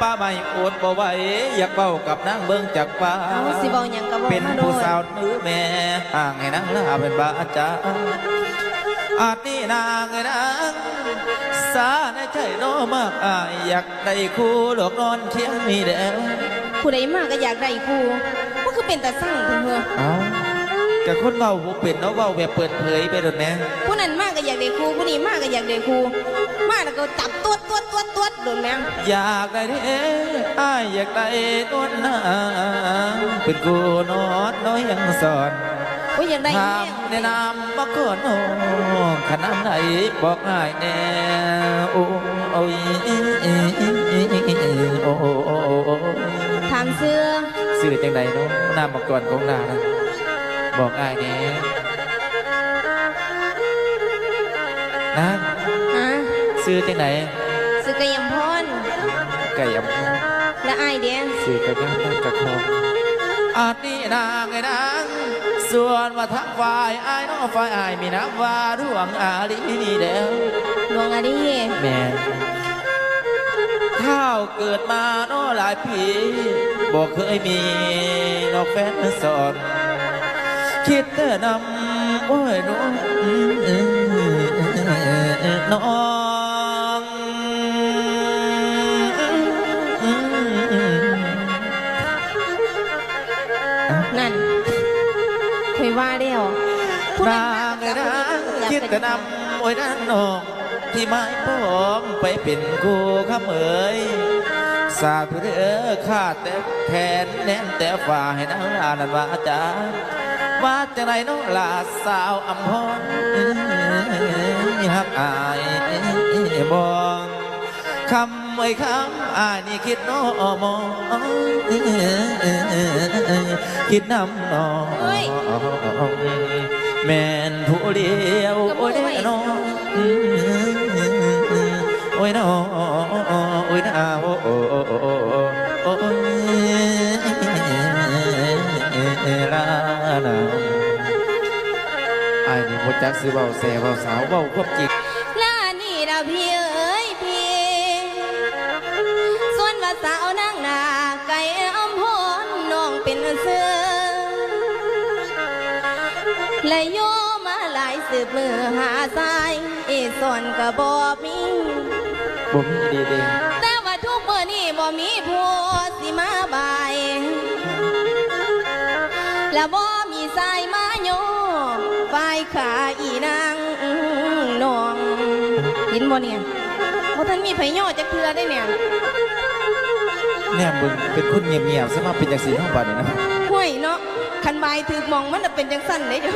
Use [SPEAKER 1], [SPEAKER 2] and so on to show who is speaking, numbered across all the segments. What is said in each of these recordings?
[SPEAKER 1] ป้าไม่อดบ่ไหวอยากเบ้ากับนางเบิ่งจากฟ้าเอาสิเว
[SPEAKER 2] ้าหยังก็เว้าเป็นมาโดผู้ดสา
[SPEAKER 1] วหรือแม่ห่างให้นางลาเป็นบาจาอาจนี่นางไอ้นางสาในใจโน้มากอายอยากได้คู่หลอกนอนเคียงมีแดว
[SPEAKER 2] ผู้ใดมาก็อยากได้ครูก็คือเป็นตาสั่งเพิ่นเถอะ
[SPEAKER 1] เอากับคนเบาบ่เป็นเนาะเบาแบบเปิดเผยไปโดนแน่
[SPEAKER 2] ผู้นั้นมาก็อยากได้ครูผู้นี้มาก็อยากได้ครู มาแล้วก็จับตัวตัวตัวตัวโดนแม่ง
[SPEAKER 1] อยากได้เด้อายอยากได้นวลนางเป็นกูนอนน้อยยังสอน
[SPEAKER 2] โอ้ยอยากได้ถามในน
[SPEAKER 1] ามมาก่อนโอ้ขนาดไหนบอกง่ายแน่โอ้โอ้ยโอ้โอ้โอ้โอ้ถามเส
[SPEAKER 2] ื้อ
[SPEAKER 1] สื่อจังใดเนาะนามมาก่อนของนานะบอกง่ายแน่นะฮะ ซื้อจังไหน
[SPEAKER 2] ซื้อกระยำพร
[SPEAKER 1] ไก่ยำ
[SPEAKER 2] และอายเด้
[SPEAKER 1] ซื้อกระย่างนั่งกระคองอาจนี่นางไอ้นางส่วนว่าทั้งฝ่ายอายน้องฝ่ายอายมีน้ำว่าดวงอาลีนี่เด้อ
[SPEAKER 2] ดวงอาดี
[SPEAKER 1] แม่นข้าวเกิดมาเน้อหลายปีบอกเคยมีนอกแฟนสอนคิดแต่นำโอ้ยน้องน้อง
[SPEAKER 2] นั่นคุยว่าเดียวผู้นางไอ้นางคิดแต่น
[SPEAKER 1] ำโอ้ยนางน้องที่ไม่พร้อมไปเป็นคู่ข้าเอ๋ยสาธุเด้อข้าแต่แทนแน่นแต่ฝ่าให้นางลานันว่าจาว่าจังไรน้องลาสาวอำพรฮักอายบองคำ ไว้คำอานี่คิดน้อมองคิดน้ำน้องแม่นผู้เดียวโอ้ยน้องโอ้ยน้อโอ้ยน้าโอ้โอ้โอ้โอ้โอ้ยลานาไอ้นี่มดจักซื้อเบาแซ่เบาสาวเบาควบจิก
[SPEAKER 2] ว่าสาวนั่งนาไก่อมพรน้องเป็นเสือและโยมาหลายสืบมือหาสายเอสอนกะบอมี
[SPEAKER 1] บ่มีดีเด้
[SPEAKER 2] แต่ว่าทุกเมื่อนี้บ่มีผู้สิมาบายและบ่มีสายมาโยฝ่ายขาอีนางน้องเห็นบ่เนี่ยบ่ทันมีไผย่อจักเทือได้เนี่ย
[SPEAKER 1] เนี่ยมึงเป็นคนเงียบๆซะมาเป็นจังสีทั้งบ้านนี่นะ
[SPEAKER 2] ห้วยเนาะคันบายถือมองมันน่ะเป็นจังสั่นเด้เจ้ะ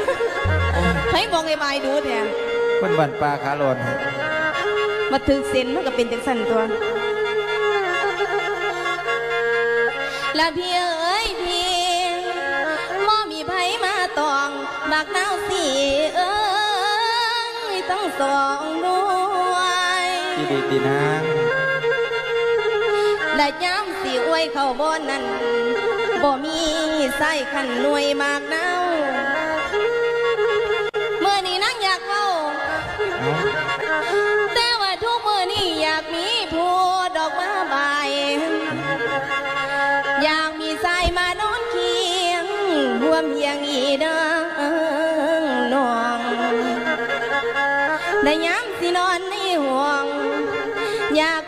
[SPEAKER 2] ไผมองไอ้บายดูแท้
[SPEAKER 1] คนบ้านปลาขาลอน
[SPEAKER 2] มาถือเส้นมันก็เป็นจังสั่นตัวและพี่เอ้ยพี่บ่มีไผมาตองบักนาวสีเอ้ยทั้งสองด้วยด
[SPEAKER 1] ีดีดีนาง
[SPEAKER 2] และย้ำสีอวยเข้าบ่นั้นบ่มีไส้ขันหน่วยมากเน่าเมื่อนี้นั่งอยากเข้าแต่ว่าทุกเมื่อนี้อยากมีผัวดอกมาบายอยากมีไส้มานอนเคียงรวมเฮียงอีดังนองได้ย้ำสีนอนในห่วงอยาก